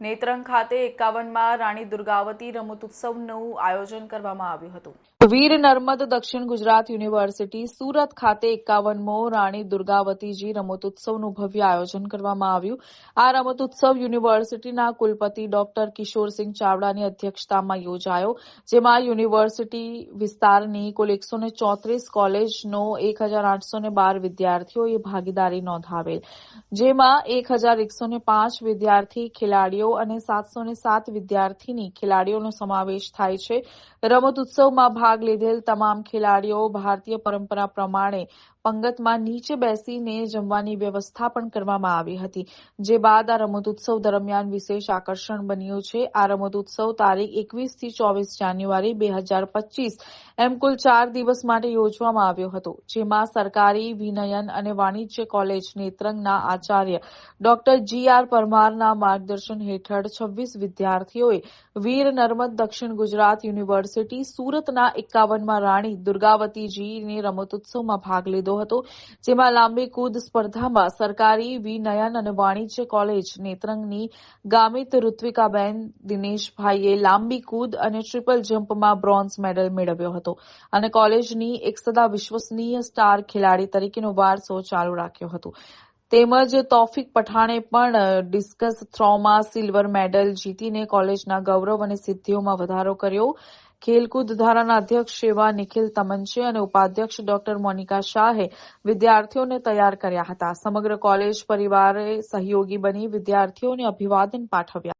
નેત્રંગ ખાતે એકાવનમાં રાણી દુર્ગાવતી રમતોત્સવનું આયોજન કરવામાં આવ્યું હતું. વીર નર્મદ દક્ષિણ ગુજરાત યુનિવર્સિટી સુરત ખાતે એકાવનમો રાણી દુર્ગાવતીજી રમતોત્સવનું ભવ્ય આયોજન કરવામાં આવ્યું. આ રમતોત્સવ યુનિવર્સિટીના કુલપતિ ડોક્ટર કિશોરસિંહ ચાવડાની અધ્યક્ષતામાં યોજાયો, જેમાં યુનિવર્સિટી વિસ્તારની કુલ એકસો ચોત્રીસ કોલેજનો એક હજાર આઠસો બાર વિદ્યાર્થીઓએ ભાગીદારી નોંધાવેલ, જેમાં એક હજાર એકસો પાંચ વિદ્યાર્થી ખેલાડીઓ અને સાતસો સાત વિદ્યાર્થીની ખેલાડીઓનો સમાવેશ થાય છે. રમત ઉત્સવમાં ભાગ લીધેલ તમામ ખેલાડીઓ ભારતીય પરંપરા પ્રમાણે પંગતમાં નીચે બેસીને જમવાની વ્યવસ્થા પણ કરવામાં આવી હતી. જે બાદ આ રમતોત્સવ દરમિયાન વિશેષ આકર્ષણ બન્યું છે. આ રમતોત્સવ તારીખ એકવીસથી ચોવીસ જાન્યુઆરી બે હજાર પચીસ, એમ કુલ ચાર દિવસ માટે યોજવામાં આવ્યો હતો, જેમાં સરકારી વિનયન અને વાણિજ્ય કોલેજ નેત્રંગના આચાર્ય ડોક્ટર જી આર પરમારના માર્ગદર્શન હેઠળ છવ્વીસ વિદ્યાર્થીઓએ વીર નર્મદ દક્ષિણ ગુજરાત યુનિવર્સિટી સુરતના એકાવનમાં રાણી દુર્ગાવતીજીને રમતોત્સવમાં ભાગ લીધો હતો, જેમાં લાંબી કૂદ સ્પર્ધામાં સરકારી વિનયન અને વાણિજ્ય કોલેજ નેત્રંગની ગામિત ઋત્વિકાબેન દિનેશભાઈએ લાંબી કૂદ અને ટ્રિપલ જમ્પમાં બ્રોન્ઝ મેડલ મેળવ્યો હતો અને કોલેજની એક સદા વિશ્વસનીય સ્ટાર ખેલાડી તરીકેનો વારસો ચાલુ રાખ્યો હતો. તેમજ તોફિક પઠાણે પણ ડિસ્કસ થ્રોમાં સિલ્વર મેડલ જીતીને કોલેજના ગૌરવ અને સિદ્ધિઓમાં વધારો કર્યો. ખેલકૂદ ધારાના અધ્યક્ષ એવા નિખિલ તમંચે અને ઉપાધ્યક્ષ ડોક્ટર મોનિકા શાહે વિદ્યાર્થીઓને તૈયાર કર્યા હતા. સમગ્ર કોલેજ પરિવારે સહયોગી બની વિદ્યાર્થીઓને અભિવાદન પાઠવ્યા.